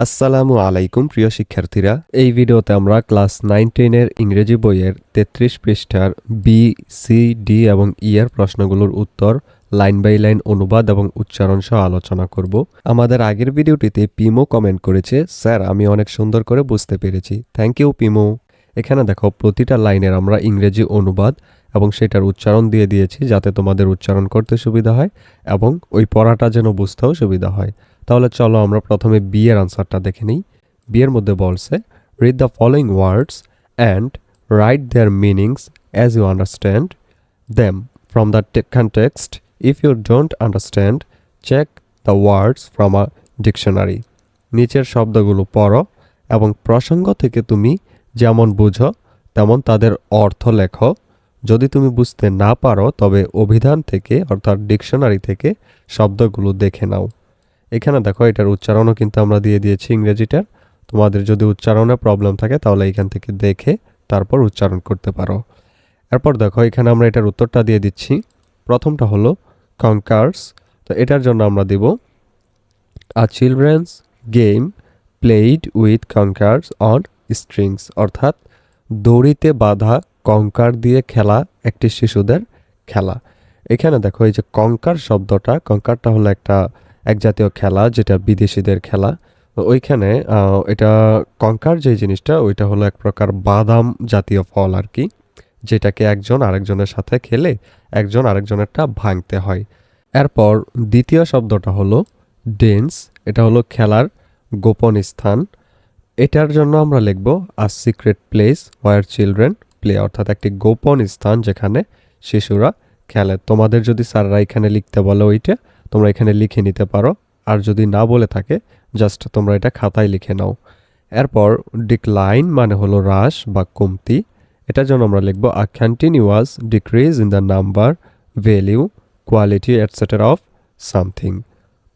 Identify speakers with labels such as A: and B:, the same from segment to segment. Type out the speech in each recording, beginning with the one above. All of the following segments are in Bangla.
A: আসসালামু আলাইকুম, প্রিয় শিক্ষার্থীরা। এই ভিডিওতে আমরা ক্লাস নাইন টেনের ইংরেজি বইয়ের তেত্রিশ পৃষ্ঠার বি সি ডি এবং ই এর প্রশ্নগুলোর উত্তর লাইন বাই লাইন অনুবাদ এবং উচ্চারণ সহ আলোচনা করব। আমাদের আগের ভিডিওটিতে পিমো কমেন্ট করেছে, স্যার, আমি অনেক সুন্দর করে বুঝতে পেরেছি। থ্যাংক ইউ, পিমো। এখানে দেখো, প্রতিটা লাইনের আমরা ইংরেজি অনুবাদ এবং সেটার উচ্চারণ দিয়ে দিয়েছি যাতে তোমাদের উচ্চারণ করতে সুবিধা হয় এবং ওই পড়াটা যেন বুঝতেও সুবিধা হয়। তাহলে চলো আমরা প্রথমে বি এর আনসারটা দেখে নিই। বি এর মধ্যে বলছে read the following words and write their meanings as you understand them from the context if you don't understand check the words from a dictionary নিচের শব্দগুলো পড়ো এবং প্রসঙ্গ থেকে তুমি যেমন বুঝো, তেমন তাদের অর্থ লেখো। যদি তুমি বুঝতে না পারো, তবে অভিধান থেকে অর্থাৎ ডিকশনারি থেকে শব্দগুলো দেখে নাও। এখানে দেখো এটার উচ্চারণও কিন্তু আমরা দিয়ে দিয়েছি ইংরেজিটার। তোমাদের যদি উচ্চারণে প্রবলেম থাকে তাহলে এখান থেকে দেখে তারপর উচ্চারণ করতে পারো। এরপর দেখো এখানে আমরা এটার উত্তরটা দিয়ে দিচ্ছি। প্রথমটা হলো কঙ্কার্স তো এটার জন্য আমরা দিব a children's game played with conkers on strings অর্থাৎ দড়িতে বাঁধা কঙ্কার দিয়ে খেলা একটি শিশুদের খেলা। এখানে দেখো এই যে কঙ্কার শব্দটা কঙ্কারটা হলো একটা এক জাতীয় খেলা যেটা বিদেশিদের খেলা। ওইখানে এটা কঙ্কার যে জিনিসটা, ওইটা হলো এক প্রকার বাদাম জাতীয় ফল আর কি, যেটাকে একজন আরেকজনের সাথে খেলে একজন আরেকজনেরটা ভাঙতে হয়। এরপর দ্বিতীয় শব্দটা হলো ডেন্স এটা হলো খেলার গোপন স্থান। এটার জন্য আমরা লিখব a secret place where children play অর্থাৎ একটি গোপন স্থান যেখানে শিশুরা খেলে। তোমাদের যদি স্যাররা এখানে লিখতে বলে ওইটা তোমরা এখানে লিখে নিতে পারো। আর যদি না বলে থাকে জাস্ট তোমরা এটা খাতায় লিখে নাও। এরপর ডিক্লাইন মানে হলো হ্রাস বা কমতি। এটার জন্য আমরা লিখব a continuous decrease in the number value quality etcetera of something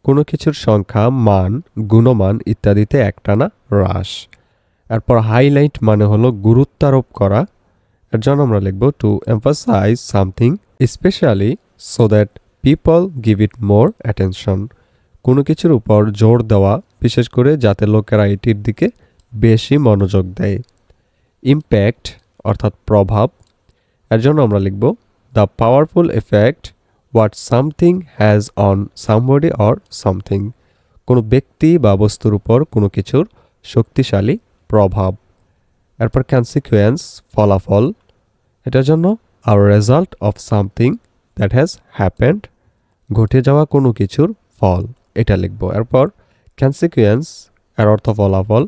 A: কোনো কিছুর সংখ্যা, মান, গুণমান ইত্যাদিতে একটানা হ্রাস। এরপর হাইলাইট মানে হলো গুরুত্বারোপ করা। এর জন্য আমরা লিখব to emphasize something specially so that people give it more attention কোনো কিছুর উপর জোর দেওয়া, বিশেষ করে যাতে লোকেরা এটির দিকে বেশি মনোযোগ দেয়। ইম্প্যাক্ট অর্থাৎ প্রভাব। এর জন্য আমরা লিখব the powerful effect what something has on somebody or something কোনো ব্যক্তি বা বস্তুর উপর কোনো কিছুর শক্তিশালী প্রভাব। এরপর কনসিকুয়েন্স ফলাফল। এটার জন্য a result of something that has happened ঘটে যাওয়া কোনো কিছুর ফল, এটা লিখব। এরপর কনসিকুয়েন্স এর অর্থ ফলাফল।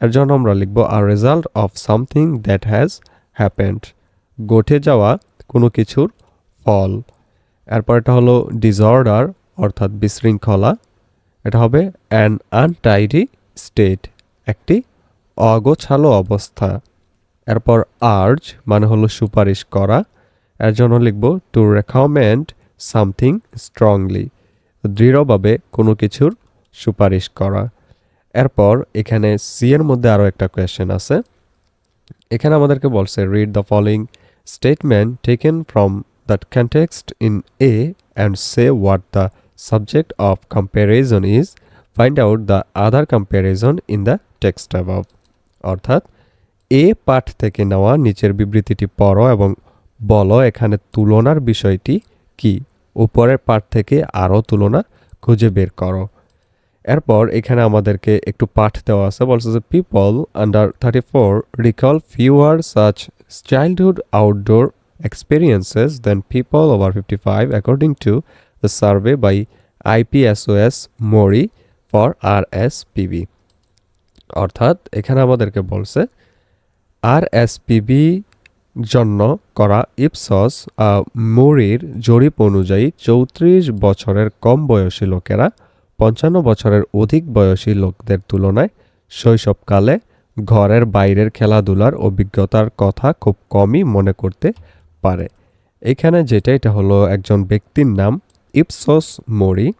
A: এর জন্য আমরা লিখব a result of something that has happened ঘটে যাওয়া কোনো কিছুর ফল। এরপর এটা হলো ডিসঅর্ডার অর্থাৎ বিশৃঙ্খলা। এটা হবে অ্যান আনটাইডি স্টেট একটি অগোছালো অবস্থা। এরপর আর্জ মানে হলো সুপারিশ করা। এর জন্য লিখব টু রেকমেন্ড সামথিং স্ট্রংলি দৃঢ়ভাবে কোনো কিছুর সুপারিশ করা। এরপর এখানে সি এর মধ্যে আরও একটা কোয়েশ্চেন আছে। এখানে আমাদেরকে বলছে read the following statement taken from that context in A and say what the subject of comparison is find out the other comparison in the text above অর্থাৎ এ পাঠ থেকে নেওয়া, নিচের বিবৃতিটি পড়ো এবং বলো এখানে তুলনার বিষয়টি কি? উপরের পাঠ থেকে আরও তুলনা খুঁজে বের করো। এরপর এখানে আমাদেরকে একটু পাঠ দেওয়া আছে। বলছে যে people under thirty four recall fewer such childhood outdoor experiences than people over fifty five according to the survey by IPSOS Mori for R S PB অর্থাৎ এখানে আমাদেরকে বলছে আর এস পিবি জন্য করা ইপসস মুরির জরিপ অনুযায়ী চৌত্রিশ বছরের কম বয়সী লোকেরা পঞ্চান্ন বছরের অধিক বয়সী লোকদের তুলনায় শৈশবকালে ঘরের বাইরের খেলাধুলার অভিজ্ঞতার কথা খুব কমই মনে করতে পারে। এখানে যেটা, এটা হলো একজন ব্যক্তির নাম ইপসস মরি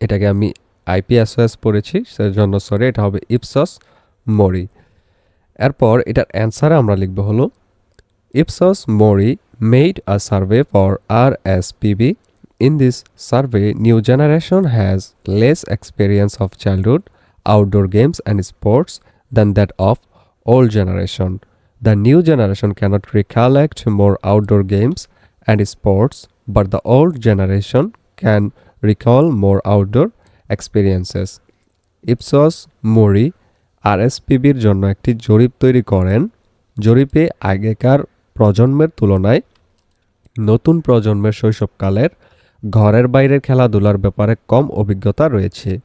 A: এটাকে আমি আইপিএসওএস পড়েছি, সেজন্য সরি, এটা হবে ইপসস মরি এরপর এটার অ্যান্সারে আমরা লিখব হলো made a survey for R S PB In this survey, new generation has less experience of childhood outdoor games and sports than that of old generation. The new generation cannot recollect more outdoor games and sports, but the old generation can recall more outdoor experiences. Ipsos Mori আরএসপিবির জন্য একটি জরিপ তৈরি করেন জরিপে আগেকার প্রজন্মের তুলনায় নতুন প্রজন্মের শৈশবকালের ঘরের বাইরের খেলাধুলার ব্যাপারে কম অভিজ্ঞতা রয়েছে।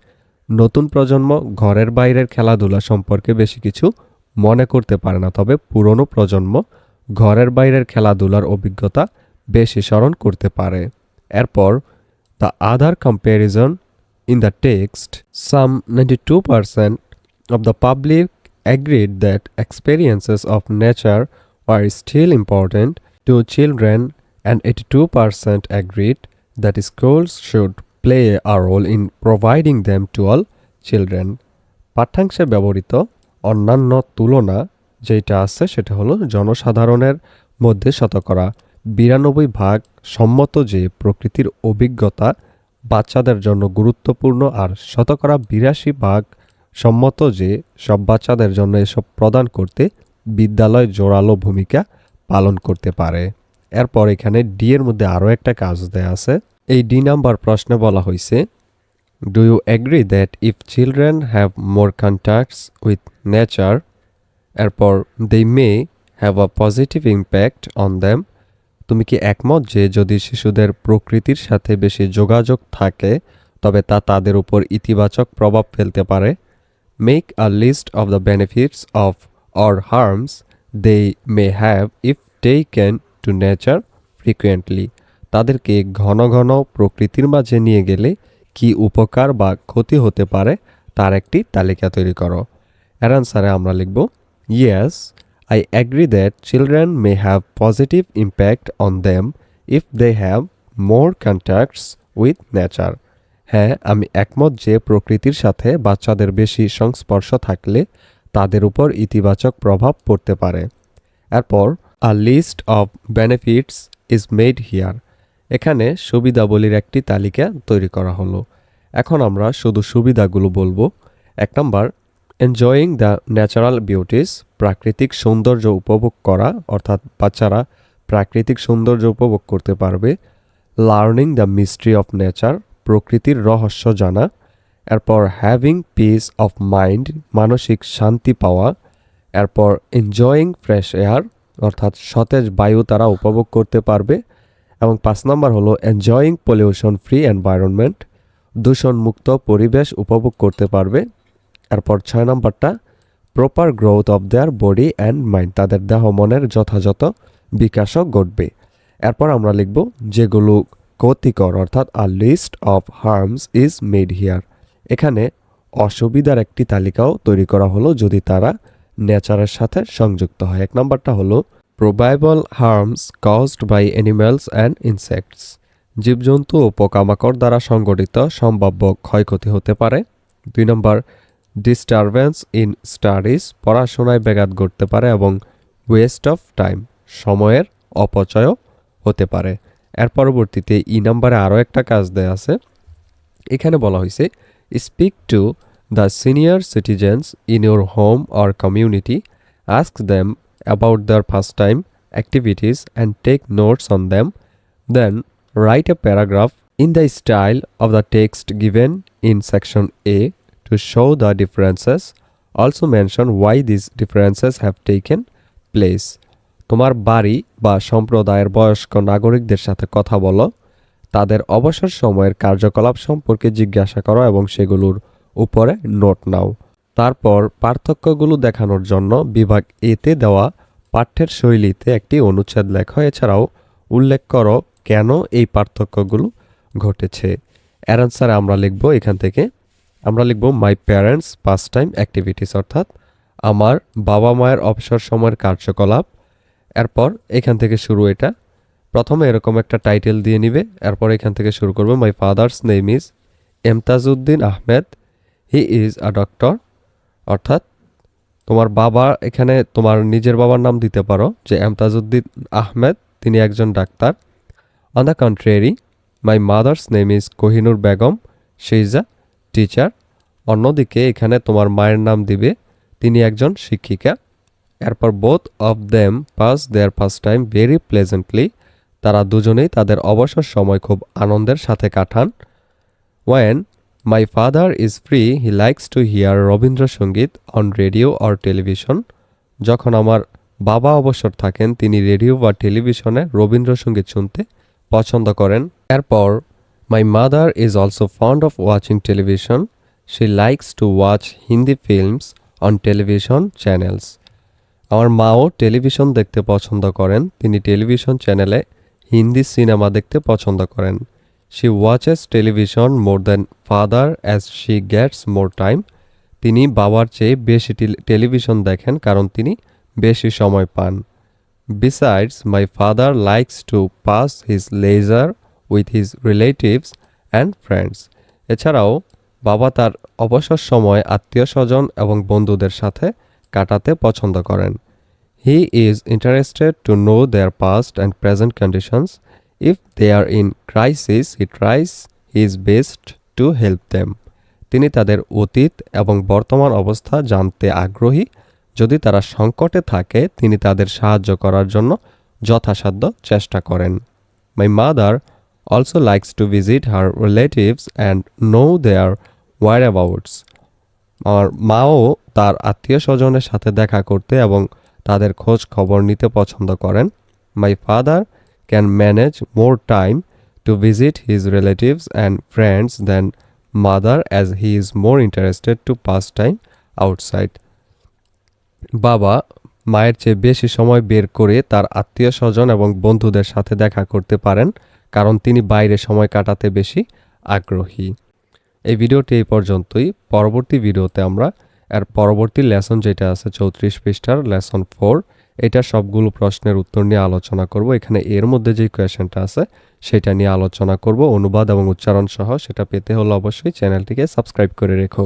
A: নতুন প্রজন্ম ঘরের বাইরের খেলাধুলা সম্পর্কে বেশি কিছু মনে করতে পারে না, তবে পুরনো প্রজন্ম ঘরের বাইরের খেলাধুলার অভিজ্ঞতা বেশি স্মরণ করতে পারে। এরপর, the other comparison in the text, some ninety two percent of the public agreed that experiences of nature are still important to children, and 82% agreed that schools should play a role in providing them to all children. পাঠ্যাংশে ব্যবহৃত অন্যান্য তুলনা যেটা আছে সেটা হলো জনসাধারণের মধ্যে শতকরা বিরানব্বই ভাগ সম্মত যে প্রকৃতির অভিজ্ঞতা বাচ্চাদের জন্য গুরুত্বপূর্ণ আর শতকরা বিরাশি ভাগ সম্মত যে সব বাচ্চাদের জন্য এসব প্রদান করতে বিদ্যালয় জোরালো ভূমিকা পালন করতে পারে। এরপর এখানে ডি এর মধ্যে আরও একটা কাজ দেয়া আছে। এই ডি নাম্বার প্রশ্নে বলা হয়েছে do you agree that if children have more contacts with nature এরপর they may have a positive impact on them তুমি কি একমত যে যদি শিশুদের প্রকৃতির সাথে বেশি যোগাযোগ থাকে, তবে তা তাদের উপর ইতিবাচক প্রভাব ফেলতে পারে? Make a list of the benefits of or harms they may have if taken to nature frequently তাদেরকে ঘন ঘন প্রকৃতির মাঝে নিয়ে গেলে কি উপকার বা ক্ষতি হতে পারে তার একটি তালিকা তৈরি করো। এর আনসারে আমরা লিখব yes I agree that children may have positive impact on them if they have more contacts with nature হ্যাঁ আমি একমত যে প্রকৃতির সাথে বাচ্চাদের বেশি সংস্পর্শ থাকলে তাদের উপর ইতিবাচক প্রভাব পড়তে পারে। এরপর a list of benefits is made here এখানে সুবিধাবলীর একটি তালিকা তৈরি করা হলো। এখন আমরা শুধু সুবিধাগুলো বলব। এক নম্বর এনজয়িং দ্য ন্যাচারাল বিউটিস প্রাকৃতিক সৌন্দর্য উপভোগ করা অর্থাৎ বাচ্চারা প্রাকৃতিক সৌন্দর্য উপভোগ করতে পারবে। Learning the mystery of nature প্রকৃতির রহস্য জানা এরপর হ্যাভিং পিস অফ মাইন্ড মানসিক শান্তি পাওয়া, এরপর এনজয়িং ফ্রেশ এয়ার অর্থাৎ সতেজ বায়ু তারা উপভোগ করতে পারবে, এবং পাঁচ নম্বর হলো এনজয়িং পলিউশন ফ্রি এনভায়রনমেন্ট দূষণমুক্ত পরিবেশ উপভোগ করতে পারবে, এরপর ছয় নম্বরটা proper growth of their body and mind তাদের দেহ মনের যথাযথ বিকাশও ঘটবে। এরপর আমরা লিখব যেগুলো ক্ষতিকর, অর্থাৎ a list of harms is made here এখানে অসুবিধার একটি তালিকাও তৈরি করা হলো যদি তারা নেচারের সাথে সংযুক্ত হয়। এক নম্বরটা হলো probable harms caused by animals and insects জীবজন্তু ও পোকামাকড় দ্বারা সংগঠিত সম্ভাব্য ক্ষয়ক্ষতি হতে পারে। দুই নম্বর ডিস্টারবেন্স ইন স্টাডিজ পড়াশোনায় ব্যাঘাত ঘটতে পারে এবং ওয়েস্ট অফ টাইম সময়ের অপচয়ও হতে পারে। এর পরবর্তীতে ই নাম্বারে আরও একটা কাজ দেয়া আছে। এখানে বলা হয়েছে to the senior citizens in your home or community ask them about their first time activities and take notes on them then write a paragraph in the style of the text given in section A to show the differences. Also mention why these differences have taken place. তোমার বাড়ি বা সম্প্রদায়ের বয়স্ক নাগরিকদের সাথে কথা বলো তাদের অবসর সময়ের কার্যকলাপ সম্পর্কে জিজ্ঞাসা করো এবং সেগুলোর উপরে নোট নাও। তারপর পার্থক্যগুলো দেখানোর জন্য বিভাগ এতে দেওয়া পাঠ্যের শৈলীতে একটি অনুচ্ছেদ লেখো। এছাড়াও উল্লেখ করো কেন এই পার্থক্যগুলো ঘটেছে। অ্যারান্সারে আমরা লিখব এখান থেকে। আমরা লিখব my parents pass time activities অর্থাৎ আমার বাবা মায়ের অবসর সময়ের কার্যকলাপ। এরপর এখান থেকে শুরু এটা। প্রথমে এরকম একটা টাইটেল দিয়ে নিবে, এরপর এখান থেকে শুরু করবে my father's name is Emtajuddin Ahmed he is a doctor অর্থাৎ, তোমার বাবা এখানে তোমার নিজের বাবার নাম দিতে পারো, যে এমতাজউদ্দিন আহমেদ তিনি একজন doctor. On the contrary my mother's name is Kohinoor Begum she is a teacher অন্যদিকে এখানে তোমার মায়ের নাম দিবে, তিনি একজন শিক্ষিকা। এরপর both of them pass their first time very pleasantly তারা দুজনেই তাদের অবসর সময় খুব আনন্দের সাথে কাটান। When my father is free he likes to hear Rabindrasangeet on radio or television যখন আমার বাবা অবসর থাকেন, তিনি রেডিও বা টেলিভিশনে রবীন্দ্রসঙ্গীত শুনতে পছন্দ করেন। এরপর my mother is also fond of watching television she likes to watch Hindi films on television channels আমার মাও টেলিভিশন দেখতে পছন্দ করেন। তিনি টেলিভিশন চ্যানেলে হিন্দি সিনেমা দেখতে পছন্দ করেন। She watches television more than father as she gets more time তিনি বাবার চেয়ে বেশি টেলি- টেলিভিশন দেখেন কারণ তিনি বেশি সময় পান। Besides my father likes to pass his leisure with his relatives and friends এছাড়াও, বাবা তার অবসর সময় আত্মীয় স্বজন এবং বন্ধুদের সাথে কাটাতে পছন্দ করেন। He is interested to know their past and present conditions if they are in crisis he tries his best to help them তিনি তাদের অতীত এবং বর্তমান অবস্থা জানতে আগ্রহী। যদি তারা সংকটে থাকে, তিনি তাদের সাহায্য করার জন্য যথাসাধ্য চেষ্টা করেন। My mother also likes to visit her relatives and know their whereabouts আমার মাও তার আত্মীয় স্বজনের সাথে দেখা করতে এবং তাদের খোঁজ খবর নিতে পছন্দ করেন। My father can manage more time to visit his relatives and friends then mother as he is more interested to pass time outside বাবা মায়ের চেয়ে বেশি সময় বের করে তার আত্মীয় স্বজন এবং বন্ধুদের সাথে দেখা করতে পারেন, কারণ তিনি বাইরে সময় কাটাতে বেশি আগ্রহী। এই ভিডিওটি এই পর্যন্তই। পরবর্তী ভিডিওতে আমরা এর পরবর্তী লেসন যেটা আছে চৌত্রিশ পৃষ্ঠার লেসন ফোর, এটা সবগুলো প্রশ্নের উত্তর নিয়ে আলোচনা করব। এখানে এর মধ্যে যে কোয়েশনটা আছে, সেটা নিয়ে আলোচনা করব। অনুবাদ এবং উচ্চারণ সহ সেটা পেতে হলে অবশ্যই চ্যানেলটিকে সাবস্ক্রাইব করে রেখো।